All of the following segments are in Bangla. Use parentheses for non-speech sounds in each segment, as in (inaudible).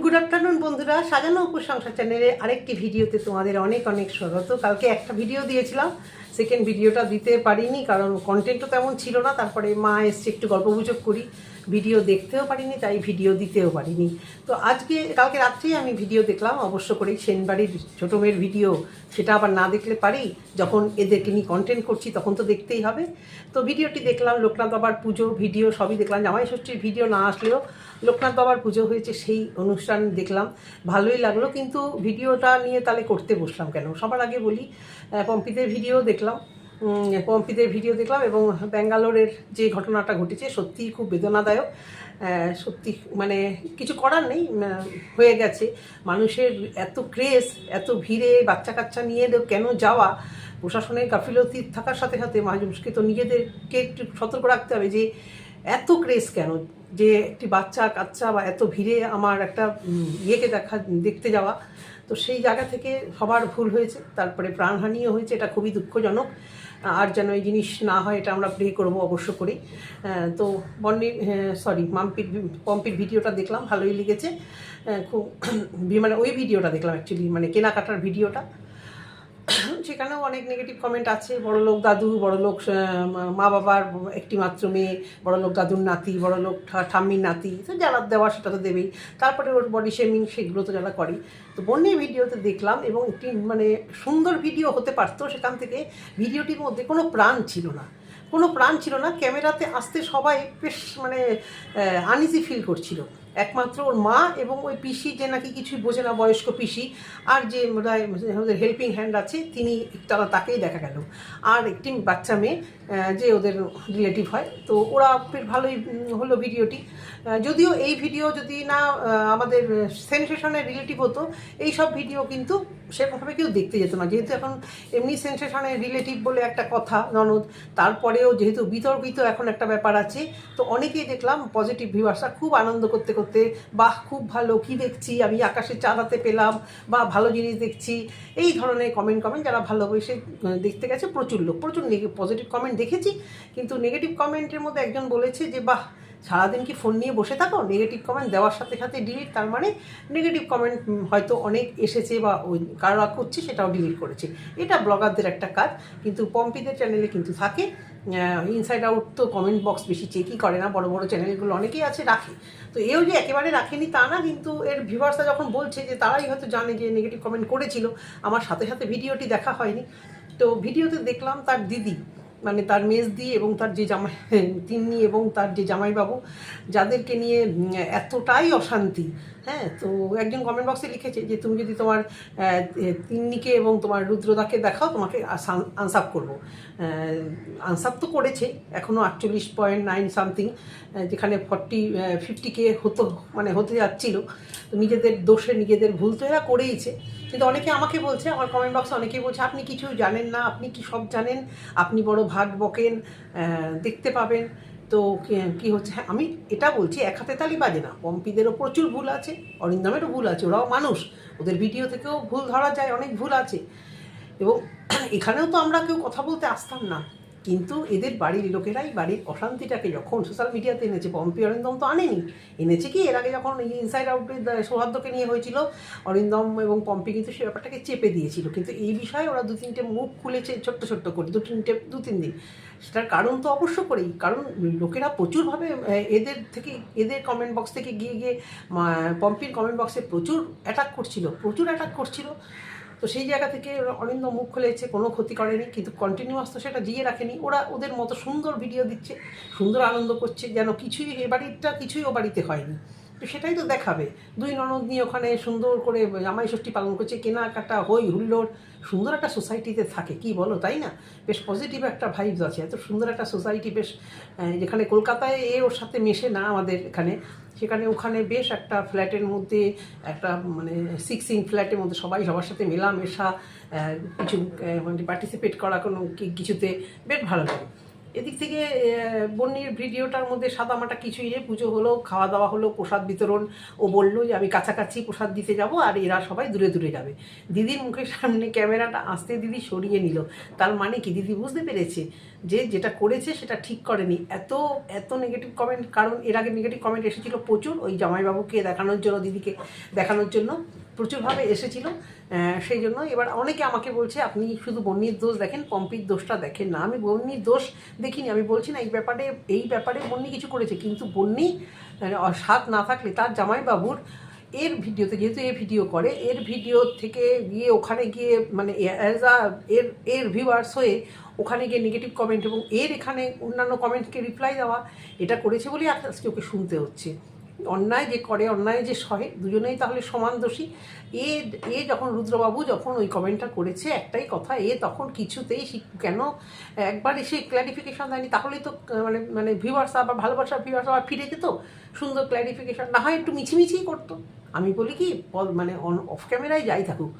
গুড আফটারনুন বন্ধুরা। সাজানো উপসংসার চ্যানেলে আরেকটি ভিডিওতে তোমাদের অনেক অনেক স্বাগত। কালকে একটা ভিডিও দিয়েছিলাম। সেকেন্ড ভিডিওটা দিতে পারিনি, কারণ কন্টেন্টও তেমন ছিল না। তারপরে মা এসছে, একটু গল্পগুজব করি। ভিডিও দেখতেও পারিনি তাই ভিডিও দিতেও পারিনি। তো আজকে কালকে রাত্রেই আমি ভিডিও দেখলাম অবশ্য করেই সেনবাড়ির ছোটো মেয়ের ভিডিও সেটা আবার না দেখলে পারি যখন এদেরকে নিয়ে কন্টেন্ট করছি তখন তো দেখতেই হবে। তো ভিডিওটি দেখলাম লোকনাথ বাবার পুজো ভিডিও সবই দেখলাম জামাই ষষ্ঠীর ভিডিও না আসলেও লোকনাথ বাবার পুজো হয়েছে সেই অনুষ্ঠান দেখলাম ভালোই লাগল কিন্তু ভিডিওটা নিয়ে তাহলে করতে বসলাম কেন? সবার আগে বলি আহ, পম্পিদের ভিডিও দেখলাম পম্পিদের ভিডিও দেখলাম এবং ব্যাঙ্গালোরের যে ঘটনাটা ঘটেছে, সত্যিই খুব বেদনাদায়ক। সত্যি মানে কিছু করার নেই হয়ে গেছে। মানুষের এত ক্রেজ এত ভিড়ে বাচ্চা কাচ্চা নিয়ে কেন যাওয়া? প্রশাসনের গাফিলতি থাকার সাথে সাথে মানুষকে তো নিজেদেরকে একটু সতর্ক রাখতে হবে যে, এত ক্রেজ কেন? যে একটি বাচ্চা কাচ্চা বা এত ভিড়ে আমার একটা ইয়েকে দেখা, দেখতে যাওয়া। তো সেই জায়গা থেকে সবার ভুল হয়েছে, তারপরে প্রাণহানিও হয়েছে, এটা খুবই দুঃখজনক। আর যেন এই জিনিস না হয়, এটা আমরা প্রে করব অবশ্য করে তো বন্নির সরি মাম্পির পম্পির ভিডিওটা দেখলাম, ভালোই লেগেছে। খুব (clears throat) মানে ওই ভিডিওটা দেখলাম অ্যাকচুয়ালি মানে কেনাকাটার ভিডিওটা। সেখানেও অনেক নেগেটিভ কমেন্ট আছে। বড়লোক দাদু, বড়লোক মা বাবার একটি মাত্র মেয়ে, বড়লোক দাদুর নাতি, বড়লোক ঠাম্মির নাতি। তো যারা দেওয়া সেটা তো দেবেই। তারপরে ওর বডি শেমিং সেগুলো তো যারা করে। তো বন্যের ভিডিওতে দেখলাম এবং একটি মানে সুন্দর ভিডিও হতে পারতো সেখান থেকে। ভিডিওটির মধ্যে কোনো প্রাণ ছিল না। কোনো প্রাণ ছিল না। ক্যামেরাতে আসতে সবাই বেশ মানে আনইজি ফিল করছিল। একমাত্র ওর মা এবং ওই পিসি যে নাকি কিছুই বোঝে না, বয়স্ক পিসি, আর যে ওদের হেল্পিং হ্যান্ড আছে, তিনি তারা তাকেই দেখা গেল। আর একটি বাচ্চা মেয়ে যে ওদের রিলেটিভ হয়। তো ওরা বেশ ভালোই হলো ভিডিওটি। যদিও এই ভিডিও যদি না আমাদের সেনসেশনের রিলেটিভ হতো, এই সব ভিডিও কিন্তু সেরকমভাবে কেউ দেখতে যেত না। যেহেতু এখন এমনি সেন্সেশনের রিলেটিভ বলে একটা কথা, ননদ, তারপরেও যেহেতু বিতর্কিত এখন একটা ব্যাপার আছে, তো অনেকেই দেখলাম পজিটিভ ভিউয়ার্সরা খুব আনন্দ করতে করতে, বাহ, খুব ভালো, কি দেখছি? আমি আকাশে চাঁদাতে পেলাম বা ভালো জিনিস দেখছি। এই ধরনের কমেন্ট কমেন্ট যারা ভালোবেসে দেখতে গেছে, প্রচুর লোক, প্রচুর পজিটিভ কমেন্ট দেখেছি। কিন্তু নেগেটিভ কমেন্টের মধ্যে একজন বলেছে যে, বাহ সারাদিন কি ফোন নিয়ে বসে থাকো? নেগেটিভ কমেন্ট দেওয়ার সাথে সাথে ডিলিট তার মানে নেগেটিভ কমেন্ট হয়তো অনেক এসেছে বা ওই কারা করছে সেটাও ডিলিট করেছে। এটা ব্লগারদের একটা কাজ, কিন্তু পম্পিদের চ্যানেলে কিন্তু থাকে। ইনসাইড আউট তো কমেন্ট বক্স বেশি চেকই করে না, বড় বড় চ্যানেলগুলো অনেকেই আছে, রাখে। তো এও যে একেবারে রাখেনি তা না, কিন্তু এর ভিউয়ার্সরা যখন বলছে যে তারাই হয়তো জানে যে নেগেটিভ কমেন্ট করেছিল, আমার সাথে সাথে ভিডিওটি দেখা হয়নি। তো ভিডিওতে দেখলাম তার দিদি। মানে তার মেজদি এবং তার যে জামাই, তিন্নি এবং তার যে জামাইবাবু, যাদেরকে নিয়ে এতটাই অশান্তি হ্যাঁ তো একজন কমেন্ট বক্সে লিখেছে যে, তুমি যদি তোমার তিন্নিকে এবং তোমার রুদ্রদাকে দেখাও, তোমাকে আনসাপ করব। আনসাপ তো করেছে এখনও আটচল্লিশ পয়েন্ট নাইন সামথিং যেখানে ফর্টি ফিফটি কে হতো মানে হতে যাচ্ছিল। তো নিজেদের দোষে, নিজেদের ভুল তো এরা করেইছে। কিন্তু অনেকে আমাকে বলছে, আমার কমেন্ট বক্সে অনেকেই বলছে, আপনি কিছু জানেন না, আপনি কি সব জানেন? আপনি বড় ভাগ বকেন দেখতে পাবেন। তো কি- হচ্ছে? হ্যাঁ আমি এটা বলছি, এক হাতে তালি বাজে না। পম্পিদেরও প্রচুর ভুল আছে, অরিন্দমেরও ভুল আছে, ওরাও মানুষ। ওদের ভিডিও থেকেও ভুল ধরা যায়, অনেক ভুল আছে। এবং এখানেও তো আমরা কেউ কথা বলতে আসতাম না। কিন্তু এদের বাড়ির লোকেরাই বাড়ির অশান্তিটাকে যখন সোশ্যাল মিডিয়াতে এনেছে পম্পি অরিন্দম তো আনেনি। এনেছে কি? এর আগে যখন ইনসাইড আউটের সৌহার্দ্যকে নিয়ে হয়েছিল, অরিন্দম এবং পম্পি কিন্তু সে ব্যাপারটাকে চেপে দিয়েছিল। কিন্তু এই বিষয়ে ওরা দু তিনটে মুখ খুলেছে ছোট্ট ছোট্ট করে, দু তিনটে, দু তিন দিন। সেটার কারণ তো অবশ্য করেই, কারণ লোকেরা প্রচুরভাবে এদের থেকে, এদের কমেন্ট বক্স থেকে গিয়ে গিয়ে পম্পির কমেন্ট বক্সে প্রচুর অ্যাটাক করছিল, প্রচুর অ্যাটাক করছিল। তো সেই জায়গা থেকে অরিন্দ মুখ খুলেছে কোনো ক্ষতি করেনি, কিন্তু কন্টিনিউয়াস তো সেটা জিয়ে রাখেনি। ওরা ওদের মতো সুন্দর ভিডিও দিচ্ছে, সুন্দর আনন্দ করছে, যেন কিছুই এ বাড়িটা, কিছুই ও বাড়িতে হয়নি। তো সেটাই তো দেখাবে। দুই ননদ নিয়ে ওখানে সুন্দর করে জামাই ষষ্ঠী পালন করছে, কেনাকাটা, হই হুল্লোড়, সুন্দর একটা সোসাইটিতে থাকে, কি বলো, তাই না? বেশ পজিটিভ একটা ভাইবস আছে। এত সুন্দর একটা সোসাইটি বেশ যেখানে কলকাতায় এ ওর সাথে মেশে না আমাদের এখানে। সেখানে ওখানে বেশ একটা ফ্ল্যাটের মধ্যে, একটা মানে সিক্সিং ফ্ল্যাটের মধ্যে সবাই সবার সাথে মেলামেশা কিছু মানে পার্টিসিপেট করা কোনো কিছুতে বেশ ভালো লাগে। এদিক থেকে বন্যির ভিডিওটার মধ্যে সাদামাটা কিছুই নেই পুজো হলো, খাওয়া দাওয়া হলো, প্রসাদ বিতরণ। ও বলল যে, আমি কাছাকাছি প্রসাদ দিতে যাব আর এরা সবাই দূরে দূরে যাবে। দিদির মুখের সামনে ক্যামেরাটা আসতে দিদি সরিয়ে নিল। তার মানে কি দিদি বুঝতে পেরেছে যে, যেটা করেছে সেটা ঠিক করেনি। এত এত নেগেটিভ কমেন্ট কারণ এর আগে নেগেটিভ কমেন্ট এসেছিল প্রচুর ওই জামাইবাবুকে দেখানোর জন্য, দিদিকে দেখানোর জন্য। প্রচুরভাবে এসেছিল সেই জন্য এবার অনেকে আমাকে বলছে, আপনি শুধু বন্যির দোষ দেখেন, পম্পির দোষটা দেখেন না। আমি বন্যির দোষ দেখিনি, আমি বলছি না, এই ব্যাপারে এই ব্যাপারে বন্যি কিছু করেছে, কিন্তু বন্যি সাথ না থাকলে তার জামাইবাবুর এর ভিডিওতে, যেহেতু এ ভিডিও করে, এর ভিডিও থেকে গিয়ে ওখানে গিয়ে মানে অ্যাজ আ এর এর ভিউয়ার্স হয়ে ওখানে গিয়ে নেগেটিভ কমেন্ট এবং এর এখানে অন্যান্য কমেন্টকে রিপ্লাই দেওয়া, এটা করেছে বলেই আজকে ওকে শুনতে হচ্ছে। অন্যায় যে করে, অন্যায় যে সহে, দুজনেই তাহলে সমান দোষী। এ এ যখন রুদ্রবাবু যখন ওই কমেন্টটা করেছে, একটাই কথা, এ তখন কিছুতেই কেন একবার এসে ক্ল্যারিফিকেশন দেয়নি? তাহলেই তো মানে মানে ভিউয়ার্স আবার ভালোবাসার ভিউয়ার্স আবার ফিরে যেত? সুন্দর ক্ল্যারিফিকেশন না হয় একটু মিছিমিছিই করতো। আমি বলি কি মানে অন অফ ক্যামেরায় যাই থাকুক।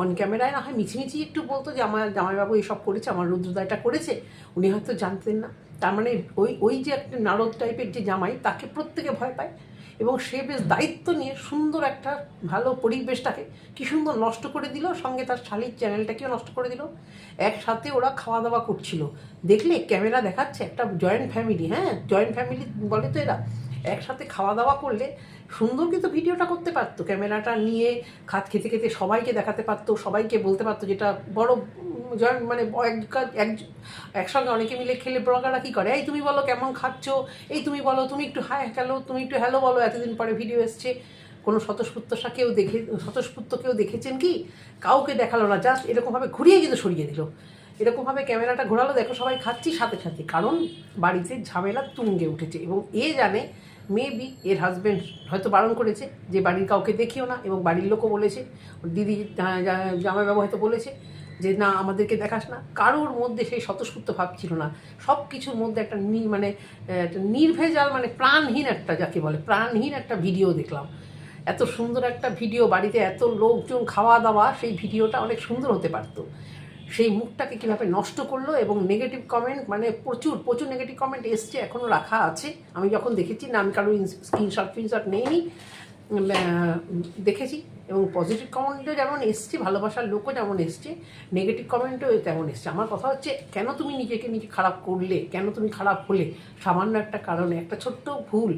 অন ক্যামেরায় না হয় মিছিমিছি একটু বলতো যে, আমার জামাইবাবু এসব করেছে, আমার রুদ্রদা এটা করেছে। উনি হয়তো জানতেন না। তার মানে ওই ওই যে একটা নারদ টাইপের যে জামাই, তাকে প্রত্যেকে ভয় পায়। এবং সে বেশ দায়িত্ব নিয়ে সুন্দর একটা ভালো পরিবেশটাকে কি সুন্দর নষ্ট করে দিল, সঙ্গে তার শালির চ্যানেলটাকেও নষ্ট করে দিল। একসাথে ওরা খাওয়া দাওয়া করছিল। দেখলে ক্যামেরা দেখাচ্ছে একটা জয়েন্ট ফ্যামিলি হ্যাঁ? জয়েন্ট ফ্যামিলি বলে তো এরা। একসাথে খাওয়া দাওয়া করলে সুন্দর কিন্তু ভিডিওটা করতে পারতো, ক্যামেরাটা নিয়ে খাত খেতে খেতে সবাইকে দেখাতে পারতো, সবাইকে বলতে পারতো যেটা বড় জয়েন্ট মানে এক- এক- একসঙ্গে অনেকে মিলে খেলে ব্লগাররা কী করে? এই তুমি বলো কেমন খাচ্ছো? এই তুমি বলো, তুমি একটু হাই হ্যালো তুমি একটু হ্যালো বলো, এতদিন পরে ভিডিও এসছে। কোনো স্বতঃস্ফূর্তসা কেউ দেখে, স্বতঃস্ফূর্ত কেউ দেখেছেন কি? কাউকে দেখাল না জাস্ট এরকমভাবে ঘুরিয়ে কিন্তু সরিয়ে দিল। এরকমভাবে ক্যামেরাটা ঘোরালো, দেখো সবাই খাচ্ছি সাথে সাথে, কারণ বাড়িতে ঝামেলা তুঙ্গে উঠেছে এবং এ জানে মেবি এর হাজব্যান্ড হয়তো বারণ করেছে যে বাড়ির কাউকে দেখিও না এবং বাড়ির লোকও বলেছে। দিদি জামাইবাবু হয়তো বলেছে যে, না, আমাদেরকে দেখাস না। কারোর মধ্যে সেই স্বতঃস্ফূর্ত ভাব ছিল না। সব কিছুর মধ্যে একটা মানে একটা নির্ভেজাল মানে প্রাণহীন একটা, যাকে বলে, প্রাণহীন একটা ভিডিও দেখলাম। এত সুন্দর একটা ভিডিও বাড়িতে এত লোকজন খাওয়া দাওয়া, সেই ভিডিওটা অনেক সুন্দর হতে পারতো। সেই মুখটাকে কীভাবে নষ্ট করল এবং নেগেটিভ কমেন্ট মানে প্রচুর প্রচুর নেগেটিভ কমেন্ট এসছে, এখনও রাখা আছে। আমি যখন দেখেছি না আমি কারও স্ক্রিনশট ফিনশট নেইনি দেখেছি, এবং পজিটিভ কমেন্টও যেমন এসছে, ভালোবাসার লোকও যেমন এসছে নেগেটিভ কমেন্টও তেমন এসছে। আমার কথা হচ্ছে, কেন তুমি নিজেকে নিজে খারাপ করলে? কেন তুমি খারাপ হলে? সামান্য একটা কারণে, একটা ছোট্ট ভুল।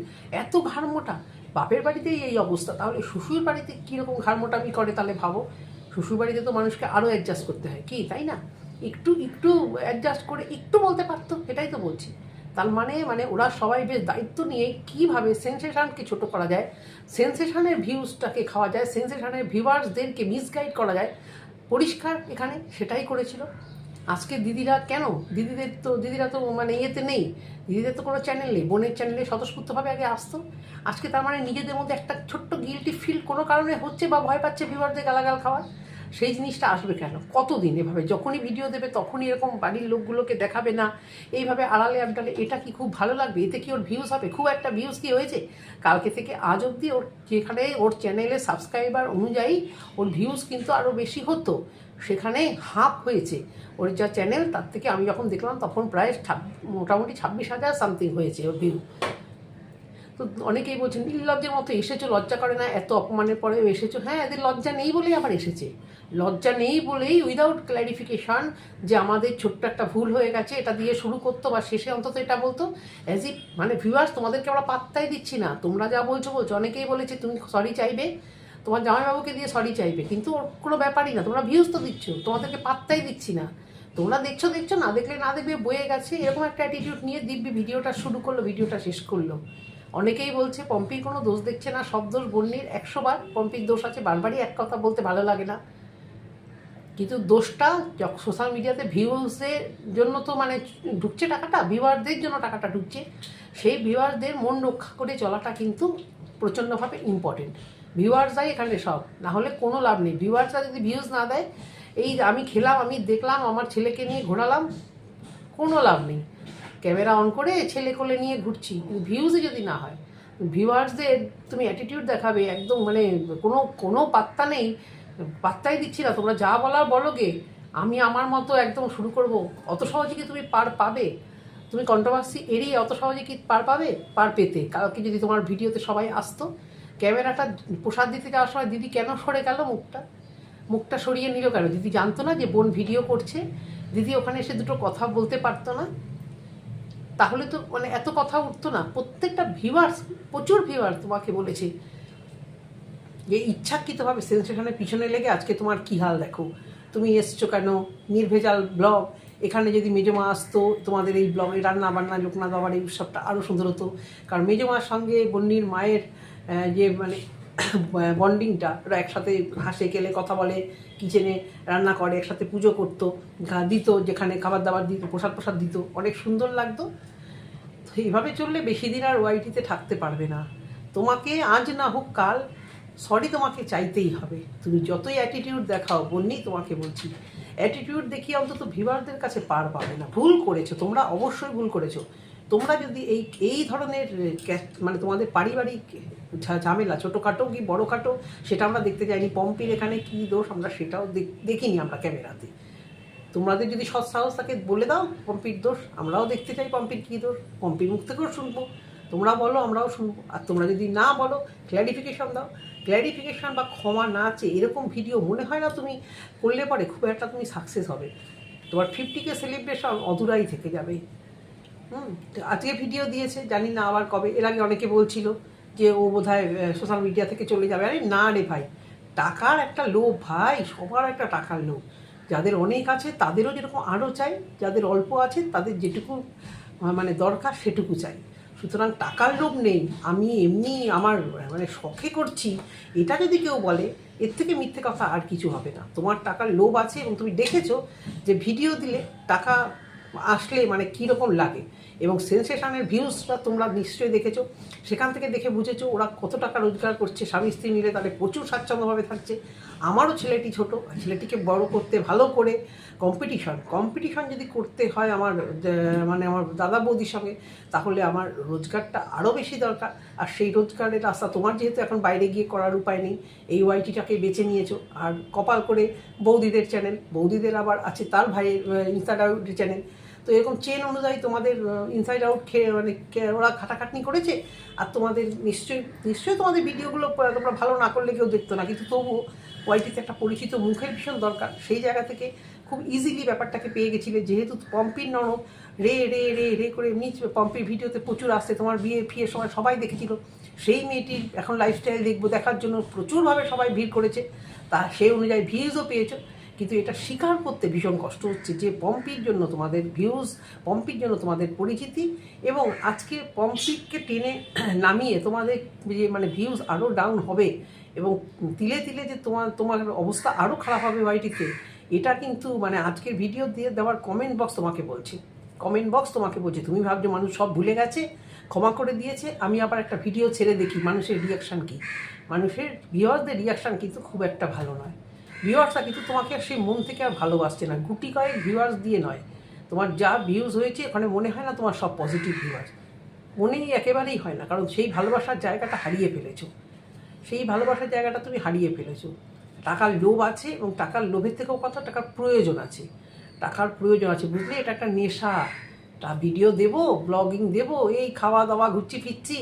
এত ঘাড়মোটা, বাপের বাড়িতেই এই অবস্থা। তাহলে শ্বশুর বাড়িতে কীরকম ঘাড়মোটামি করে তাহলে ভাবো? শ্বশুর বাড়িতে তো মানুষকে আরও অ্যাডজাস্ট করতে হয়। কি, তাই না? একটু একটু অ্যাডজাস্ট করে একটু বলতে পারতো, এটাই তো বলছি। তার মানে মানে ওরা সবাই বেশ দায়িত্ব নিয়ে কীভাবে সেন্সেশনকে ছোট করা যায় সেন্সেশনের ভিউজটাকে খাওয়া যায় সেন্সেশনের ভিউয়ার্সদেরকে মিসগাইড করা যায়, পরিষ্কার এখানে সেটাই করেছিল। আজকে দিদিরা কেন? দিদিদের তো, দিদিরা তো মানে ইয়েতে নেই। দিদিদের তো কোনো চ্যানেল নেই। বোনের চ্যানেলে স্বতঃস্ফূর্তভাবে আগে আসতো। আজকে তার মানে নিজেদের মধ্যে একটা ছোট্ট গিলটি ফিল কোনো কারণে হচ্ছে বা ভয় পাচ্ছে ভিউয়ারদের গালাগাল খাওয়ার। সেই জিনিসটা আসবে কেন? কতদিন এভাবে? যখনই ভিডিও দেবে, তখনই এরকম বাড়ির লোকগুলোকে দেখাবে না। এইভাবে আড়ালে আবডালে এটা কি খুব ভালো লাগবে? এতে কি ওর ভিউজ হবে? খুব একটা ভিউজ কি হয়েছে? কালকে থেকে আজ অবধি ওর যেখানে ওর চ্যানেলে সাবস্ক্রাইবার অনুযায়ী ওর ভিউজ কিন্তু আরও বেশি হতো। সেখানে হাফ হয়েছে। ওর যা চ্যানেল তার থেকে আমি যখন দেখলাম, তখন প্রায় মোটামুটি ছাব্বিশ হাজার সামথিং হয়েছে ওর ভিউ তো অনেকেই বলছেন নির্লজ্জের মতো এসেছ, লজ্জা করে না, এত অপমানের পরেও এসেছ। হ্যাঁ এদের লজ্জা নেই বলেই আবার এসেছে। লজ্জা নেই বলেই উইদাউট ক্ল্যারিফিকেশন যে আমাদের ছোট্ট একটা ভুল হয়ে গেছে, এটা দিয়ে শুরু করতো বা শেষে অন্তত এটা বলতো। অ্যাজ ইফ মানে ভিউয়ার্স তোমাদেরকে আমরা পাত্তাই দিচ্ছি না। তোমরা যা বলছো বলছো। অনেকেই বলেছে, তুমি সরি চাইবে। তোমার জামাইবাবুকে দিয়ে সরি চাইবে। কিন্তু ওর কোনো ব্যাপারই না। তোমরা ভিউজ তো দিচ্ছ। তোমাদেরকে পাত্তাই দিচ্ছি না। তোমরা দেখছ দেখছ, না দেখলে না দেখবে বয়ে গেছে। এরকম একটা অ্যাটিটিউড নিয়ে দিব্যি ভিডিওটা শুরু করল, ভিডিওটা শেষ করল। অনেকেই বলছে, পম্পির কোনো দোষ দেখছে না, সব দোষ বন্যির। একশো বার পম্পির দোষ আছে, বারবারই এক কথা বলতে ভালো লাগে না। কিন্তু দোষটা সোশ্যাল মিডিয়াতে ভিউজের জন্য তো মানে ঢুকছে টাকাটা ভিউয়ারদের জন্য টাকাটা ঢুকছে। সেই ভিউয়ারদের মন রক্ষা করে চলাটা কিন্তু প্রচণ্ডভাবে ইম্পর্টেন্ট ভিউয়ার্সরাই এখানে সব, না হলে কোনো লাভ নেই। ভিউয়ার্সরা যদি ভিউজ না দেয়, এই আমি খেলাম, আমি দেখলাম, আমার ছেলেকে নিয়ে ঘোরালাম, কোনো লাভ নেই। ক্যামেরা অন করে ছেলে কোলে নিয়ে ঘুরছি। কিন্তু ভিউজই যদি না হয় ভিউয়ার্সদের তুমি অ্যাটিটিউড দেখাবে, একদম মানে কোনো কোনো পাত্তা নেই। পাত্তাই দিচ্ছি না, তোমরা যা বলার বলো গে। আমি আমার মতো একদম শুরু করব। অত সহজে কি তুমি পার পাবে? তুমি কন্ট্রোভার্সি এড়িয়ে অত সহজে কি পার পাবে? পার পেতে। কালকে যদি তোমার ভিডিওতে সবাই আসতো, ক্যামেরাটা প্রসাদ দিতে যাওয়ার সময় দিদি কেন সরে গেল মুখটা? মুখটা সরিয়ে নিল কেন? দিদি জানতো না যে বোন ভিডিও করছে। দিদি ওখানে এসে দুটো কথা বলতে পারতো না। তাহলে তো মানে এত কথা উঠতো না। প্রত্যেকটা ভিউয়ার্স প্রচুর ভিউয়ার্স তোমাকে বলেছে যে ইচ্ছাকৃতভাবে সেন্সেশনের পিছনে লেগে আজকে তোমার কী হাল দেখো? তুমি এসছো কেন? নির্ভেজাল ব্লগ এখানে যদি মেজমা আসতো, তোমাদের এই ব্লগে রান্না বান্না লোকনাথ বাবার এই উৎসবটা আরও সুন্দর হতো। কারণ মেজমার সঙ্গে বন্যির মায়ের যে মানে (coughs) বন্ডিংটা ওরা একসাথে হাসে গেলে কথা বলে, কিচেনে রান্না করে, একসাথে পুজো করতো দিত, যেখানে খাবার দাবার দিত প্রসাদ প্রসাদ দিত, অনেক সুন্দর লাগতো। তো এইভাবে চললে বেশি দিন আর ওয়াইটিতে থাকতে পারবে না। তোমাকে আজ না হোক কাল সরি তোমাকে চাইতেই হবে। তুমি যতই অ্যাটিটিউড দেখাও বন্যি তোমাকে বলছি। অ্যাটিটিউড দেখিয়ে অন্তত ভিভারদের কাছে পার পাবে না। ভুল করেছ, তোমরা অবশ্যই ভুল করেছ। তোমরা যদি এই এই ধরনের মানে তোমাদের পারিবারিক ঝামেলা, ছোটোখাটো কি বড়োখাটো, সেটা আমরা দেখতে যাইনি। পম্পির এখানে কী দোষ, আমরা সেটাও দেখ- দেখিনি আমরা ক্যামেরাতে। তোমাদের যদি সৎ সাহস থাকে, বলে দাও পম্পির দোষ, আমরাও দেখতে চাই পম্পির কী দোষ, পম্পির মুখ থেকেও শুনব। তোমরা বলো, আমরাও শুনব। আর তোমরা যদি না বলো ক্ল্যারিফিকেশন দাও। ক্ল্যারিফিকেশন বা ক্ষমা না চেয়ে এরকম ভিডিও মনে হয় না তুমি করলে পরে খুব একটা তুমি সাকসেস হবে। তোমার ফিফটিকে সেলিব্রেশন অধুরাই থেকে যাবে। হুম আজকে ভিডিও দিয়েছে, জানি না আবার কবে, এর আগে অনেকে বলছিল যে ও বোধহয় সোশ্যাল মিডিয়া থেকে চলে যাবে। আরে না রে ভাই, টাকার একটা লোভ ভাই, সবার একটা টাকার লোভ। যাদের অনেক আছে, তাদেরও যেরকম আরও চাই, যাদের অল্প আছে, তাদের যেটুকু মানে দরকার, সেটুকু চাই। সুতরাং টাকার লোভ নেই, আমি এমনি আমার মানে শখে করছি, এটা যদি কেউ বলে, এর থেকে মিথ্যে কথা আর কিছু হবে না। তোমার টাকার লোভ আছে এবং তুমি দেখেছ যে ভিডিও দিলে টাকা আসলে মানে কীরকম লাগে। এবং সেন্সেশনের ভিউজটা তোমরা নিশ্চয়ই দেখেছ। সেখান থেকে দেখে বুঝেছ ওরা কত টাকা রোজগার করছে, স্বামী স্ত্রী মিলে তাদের প্রচুর স্বাচ্ছন্দ্যভাবে থাকছে। আমারও ছেলেটি ছোট ছেলেটিকে বড় করতে, ভালো করে কম্পিটিশন কম্পিটিশন যদি করতে হয় আমার মানে আমার দাদা বৌদির সঙ্গে, তাহলে আমার রোজগারটা আরও বেশি দরকার। আর সেই রোজগারের রাস্তা তোমার যেহেতু এখন বাইরে গিয়ে করার উপায় নেই, এই ওয়াইটিটাকে বেছে নিয়েছো। আর কপাল করে বৌদিদের চ্যানেল বৌদিদের আবার আছে তার ভাইয়ের ইনস্টাড আউট চ্যানেল তো এরকম চেন অনুযায়ী তোমাদের ইনসাইড আউট খেয়ে মানে ওরা খাটাখাটনি করেছে, আর তোমাদের নিশ্চয়ই নিশ্চয়ই তোমাদের ভিডিওগুলো তোমরা ভালো না করলে কেউ দেখতো না। কিন্তু তবুও ওয়াইটিতে একটা পরিচিত মুখের ভীষণ দরকার। সেই জায়গা থেকে খুব ইজিলি ব্যাপারটাকে পেয়ে গেছিলে। যেহেতু পম্পির নরম রে রে রে রে করে এমনি পম্পির ভিডিওতে প্রচুর আসছে। তোমার বিয়ে ফিয়ের সময় সবাই দেখেছিল। সেই মেয়েটির এখন লাইফস্টাইল দেখব দেখার জন্য প্রচুরভাবে সবাই ভিড় করেছে। তা সেই অনুযায়ী ভিউজও পেয়েছ। কিন্তু এটা স্বীকার করতে ভীষণ কষ্ট হচ্ছে যে পম্পির জন্য তোমাদের ভিউজ পম্পির জন্য তোমাদের পরিচিতি এবং আজকে পম্পিকে টেনে (clears throat) নামিয়ে তোমাদের যে মানে ভিউজ আরও ডাউন হবে এবং তিলে তিলে যে তোমার তোমার অবস্থা আরও খারাপ হবে বাড়িটিতে, এটা কিন্তু মানে আজকের ভিডিও দিয়ে দেওয়ার কমেন্ট বক্স তোমাকে বলছে। কমেন্ট বক্স তোমাকে বলছে, তুমি ভাবছ মানুষ সব ভুলে গেছে? ক্ষমা করে দিয়েছে? আমি আবার একটা ভিডিও ছেড়ে দেখি মানুষের রিয়াকশান কী? মানুষের ভিউয়ারদের রিয়াকশান কিন্তু খুব একটা ভালো নয়। ভিউয়ার্সরা কিন্তু তোমাকে আর সেই মন থেকে আর ভালোবাসছে না। গুটি কয়েক ভিউয়ার্স দিয়ে নয়। তোমার যা ভিউজ হয়েছে, ওখানে মনে হয় না তোমার সব পজিটিভ ভিউয়ার্স মনেই একেবারেই হয় না, কারণ সেই ভালোবাসার জায়গাটা হারিয়ে ফেলেছো। সেই ভালোবাসার জায়গাটা তুমি হারিয়ে ফেলেছো। টাকার লোভ আছে এবং টাকার লোভের থেকেও কথা, টাকার প্রয়োজন আছে। টাকার প্রয়োজন আছে, বুঝলে? এটা একটা নেশা। তা ভিডিও দেব ব্লগিং দেব, এই খাওয়া দাওয়া ঘুরছি ফিরছি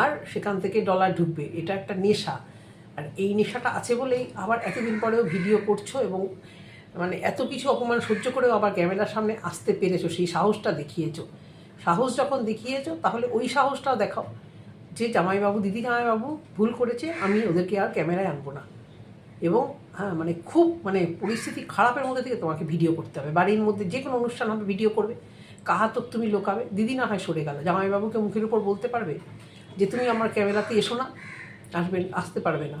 আর সেখান থেকে ডলার ঢুকবে। এটা একটা নেশা। আর এই নেশাটা আছে বলেই আবার এতদিন পরেও ভিডিও করছ এবং মানে এত কিছু অপমান সহ্য করেও আবার ক্যামেরার সামনে আসতে পেরেছ, সেই সাহসটা দেখিয়েছো। সাহস যখন দেখিয়েছো, তাহলে ওই সাহসটাও দেখাও যে জামাইবাবু, দিদি জামাইবাবু ভুল করেছে, আমি ওদেরকে আর ক্যামেরায় আনব না। এবং হ্যাঁ মানে খুব মানে পরিস্থিতি খারাপের মধ্যে থেকে তোমাকে ভিডিও করতে হবে। বাড়ির মধ্যে যে কোনো অনুষ্ঠান হবে, ভিডিও করবে। কাহাতক তুমি লোকাবে? দিদি না হয় সরে গেল। জামাইবাবুকে মুখের উপর বলতে পারবে যে, তুমি আমার ক্যামেরাতে এসো না। আসবেন আসতে পারবে না।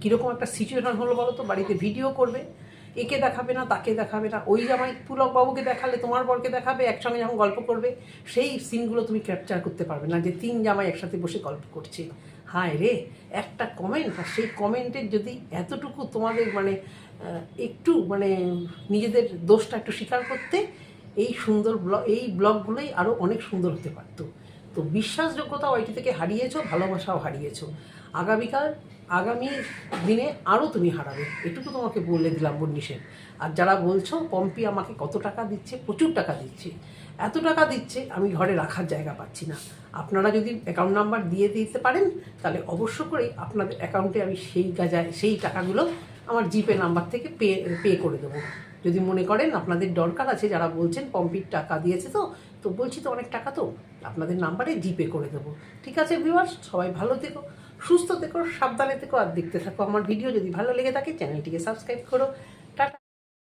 কীরকম একটা সিচুয়েশন হলো বলো তো? বাড়িতে ভিডিও করবে, একে দেখাবে না, তাকে দেখাবে না। ওই জামাই পুলক বাবুকে দেখালে তোমার বরকে দেখাবে, একসঙ্গে যখন গল্প করবে, সেই সিনগুলো তুমি ক্যাপচার করতে পারবে না যে তিন জামাই একসাথে বসে গল্প করছে। হায় রে, একটা কমেন্ট আর সেই কমেন্টের যদি এতটুকু তোমাদের মানে একটু মানে নিজেদের দোষটা একটু স্বীকার করতে, এই সুন্দর ব্লগ এই ব্লগগুলোই আরও অনেক সুন্দর হতে পারতো। তো বিশ্বাসযোগ্যতা ওইটি থেকে হারিয়েছো, ভালোবাসাও হারিয়েছো। আগামীকাল, আগামী দিনে আরও তুমি হারাবে। এটুকু তোমাকে বলে দিলাম বন্নিসের আর যারা বলছো, পম্পি আমাকে কত টাকা দিচ্ছে, প্রচুর টাকা দিচ্ছে। এত টাকা দিচ্ছে, আমি ঘরে রাখার জায়গা পাচ্ছি না। আপনারা যদি অ্যাকাউন্ট নাম্বার দিয়ে দিতে পারেন, তাহলে অবশ্য করেই আপনাদের অ্যাকাউন্টে আমি সেই গাজায়, সেই টাকাগুলো আমার জিপে নাম্বার থেকে পে পে করে দেবো। যদি মনে করেন আপনাদের দরকার আছে, যারা বলছেন পম্পির টাকা দিয়েছে তো তো বলছি তো অনেক টাকা তো, আপনাদের নাম্বারে জিপে করে দেবো। ঠিক আছে ভিউয়ার্স সবাই ভালো থেকো। সুস্থ থেকো, সাবধানে থেকো, আর দেখতে থাকো আমার ভিডিও। যদি ভালো লেগে থাকে, চ্যানেলটিকে সাবস্ক্রাইব করো।